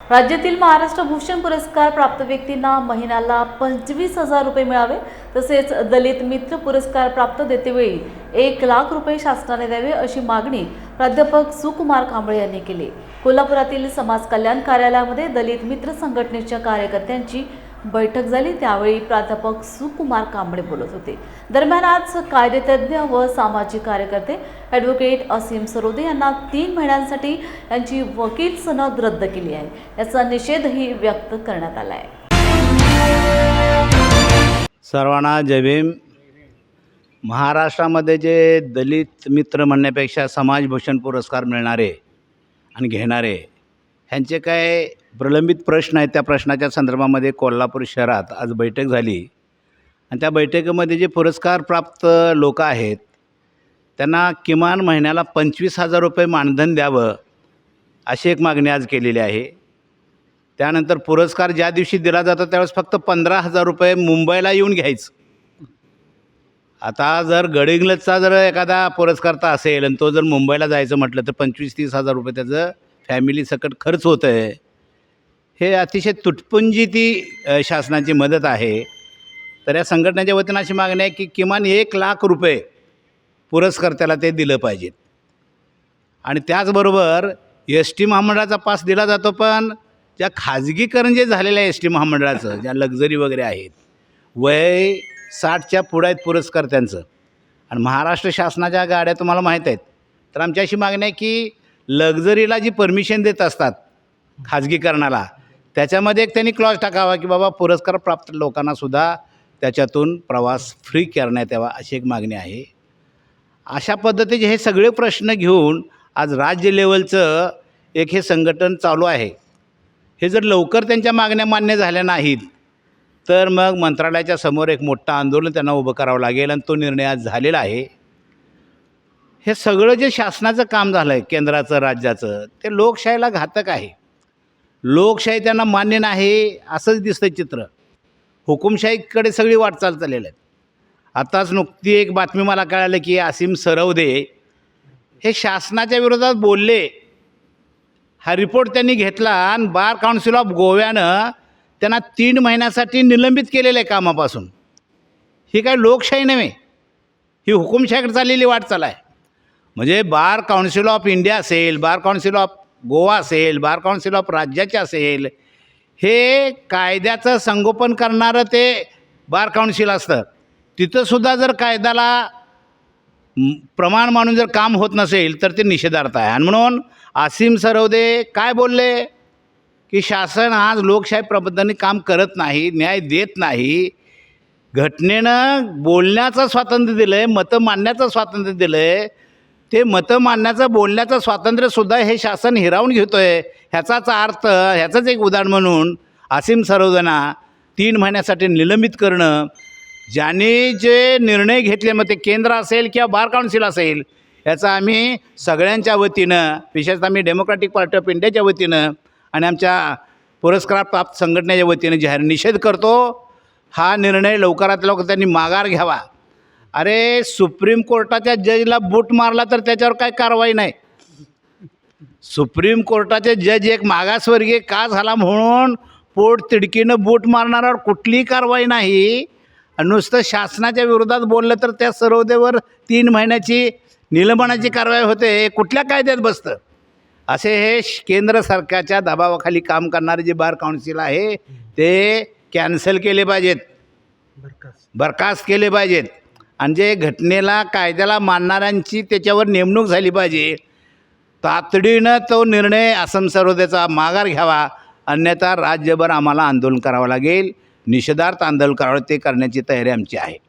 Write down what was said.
राज्यातील महाराष्ट्र भूषण पुरस्कार प्राप्त व्यक्तींना महिन्याला पंचवीस हजार रुपये मिळावे तसेच दलित मित्र पुरस्कार प्राप्त देतेवेळी एक लाख रुपये शासनाने द्यावे अशी मागणी प्राध्यापक सुकुमार कांबळे यांनी केली. कोल्हापुरातील समाज कल्याण कार्यालयामध्ये दलित मित्र संघटनेच्या कार्यकर्त्यांची बैठक झाली. त्यावेळी प्राध्यापक सुकुमार कांबळे बोलत होते. दरम्यान आज कायदेतज्ञ व सामाजिक कार्यकर्ते ॲडव्होकेट असीम सरोदे यांना तीन महिन्यांसाठी यांची वकील सनद रद्द केली आहे. याचा निषेधही व्यक्त करण्यात आला आहे. सर्वांना जय भीम. महाराष्ट्रामध्ये जे दलित मित्र म्हणण्यापेक्षा समाजभूषण पुरस्कार मिळणारे आणि घेणारे ह्यांचे काय प्रलंबित प्रश्न आहेत त्या प्रश्नाच्या संदर्भामध्ये कोल्हापूर शहरात आज बैठक झाली. आणि त्या बैठकीमध्ये जे पुरस्कार प्राप्त लोक आहेत त्यांना किमान महिन्याला पंचवीस हजार रुपये मानधन द्यावं अशी एक मागणी आज केलेली आहे. त्यानंतर पुरस्कार ज्या दिवशी दिला जातो त्यावेळेस फक्त पंधरा हजार रुपये मुंबईला येऊन घ्यायचं. आता जर गडिंग्लजचा जर एखादा पुरस्कारता असेल आणि तो जर मुंबईला जायचं म्हटलं तर पंचवीस तीस हजार रुपये त्याचं फॅमिली सकट खर्च होतं आहे हे अतिशय तुटपुंजी ती शासनाची मदत आहे. तर या संघटनेच्या वतीनं अशी मागणी आहे की किमान एक लाख रुपये पुरस्कर्त्याला ते दिलं पाहिजेत. आणि त्याचबरोबर एस टी महामंडळाचा पास दिला जातो पण ज्या खाजगीकरण जे झालेलं आहे एस टी महामंडळाचं ज्या लक्झरी वगैरे आहेत वय साठच्या पुढं आहेत पुरस्कर्त्यांचं. आणि महाराष्ट्र शासनाच्या गाड्या तुम्हाला माहीत आहेत. तर आमची अशी मागणी आहे की लक्झरीला जी परमिशन देत असतात खाजगीकरणाला त्याच्यामध्ये एक त्यांनी क्लॉज टाकावा की बाबा पुरस्कार प्राप्त लोकांनासुद्धा त्याच्यातून प्रवास फ्री करण्यात यावा अशी एक मागणी आहे. अशा पद्धतीचे हे सगळे प्रश्न घेऊन आज राज्य लेवलचं एक हे संघटन चालू आहे. हे जर लवकर त्यांच्या मागण्या मान्य झाल्या नाहीत तर मग मंत्रालयाच्या समोर एक मोठं आंदोलन त्यांना उभं करावं लागेल आणि तो निर्णय आज झालेला आहे. हे सगळं जे शासनाचं काम झालं आहे केंद्राचं राज्याचं ते लोकशाहीला घातक आहे. लोकशाही त्यांना मान्य नाही असंच दिसतं चित्र. हुकुमशाहीकडे सगळी वाटचाल चाललेलं आहे. आताच नुकती एक बातमी मला कळाली की असीम सरवदे हे शासनाच्या विरोधात बोलले. हा रिपोर्ट त्यांनी घेतला आणि बार काउन्सिल ऑफ गोव्यानं त्यांना तीन महिन्यासाठी निलंबित केलेलं आहे कामापासून. ही काय लोकशाही नव्हे ही हुकुमशाहीकडे चाललेली वाटचाल आहे. म्हणजे बार काउन्सिल ऑफ इंडिया असेल बार काउन्सिल ऑफ गोवा असेल बार काउन्सिल ऑफ राज्याचे असेल हे कायद्याचं संगोपन करणारं ते बार काउन्सिल असतं. तिथंसुद्धा जर कायद्याला प्रमाण मानून जर काम होत नसेल तर ते निषेधार्थ आहे. आणि म्हणून आसिम सरवदे काय बोलले? की शासन आज लोकशाही प्रबंधाने काम करत नाही न्याय देत नाही. घटनेनं बोलण्याचं स्वातंत्र्य दिलं आहे मतं मांडण्याचं स्वातंत्र्य दिलं आहे ते मतं मांडण्याचं बोलण्याचं स्वातंत्र्यसुद्धा हे शासन हिरावून घेतो आहे ह्याचाच अर्थ ह्याचंच एक उदाहरण म्हणून आसिम सरवदना तीन महिन्यासाठी निलंबित करणं. ज्यांनी जे निर्णय घेतले मग ते केंद्र असेल किंवा बार काउन्सिल असेल याचा आम्ही सगळ्यांच्या वतीनं विशेषतः मी डेमोक्रॅटिक पार्टी ऑफ इंडियाच्या वतीनं आणि आमच्या पुरस्कार प्राप्त संघटनेच्या वतीनं जाहीर निषेध करतो. हा निर्णय लवकरात लवकर त्यांनी माघार घ्यावा. अरे सुप्रीम कोर्टाच्या जजला बूट मारला तर त्याच्यावर काय कारवाई नाही. सुप्रीम कोर्टाचे जज एक मागासवर्गीय का झाला म्हणून पोट तिडकीनं बूट मारणाऱ्यावर कुठलीही कारवाई नाही. आणि नुसतं शासनाच्या विरोधात बोललं तर त्या सर्वदेवर तीन महिन्याची निलंबनाची कारवाई होते. कुठल्या कायद्यात बसतं? असे हे केंद्र सरकारच्या दबावाखाली काम करणारे जे बार काउन्सिल आहे ते कॅन्सल केले पाहिजेत. बरखास्त केले पाहिजेत. आणि जे घटनेला कायद्याला मानणाऱ्यांची त्याच्यावर नेमणूक झाली पाहिजे तातडीनं तो निर्णय आसम सर्वोदयाचा माघार घ्यावा. अन्यथा राज्यभर आम्हाला आंदोलन करावं लागेल. निषेधार्थ आंदोलन करावं ते करण्याची तयारी आमची आहे.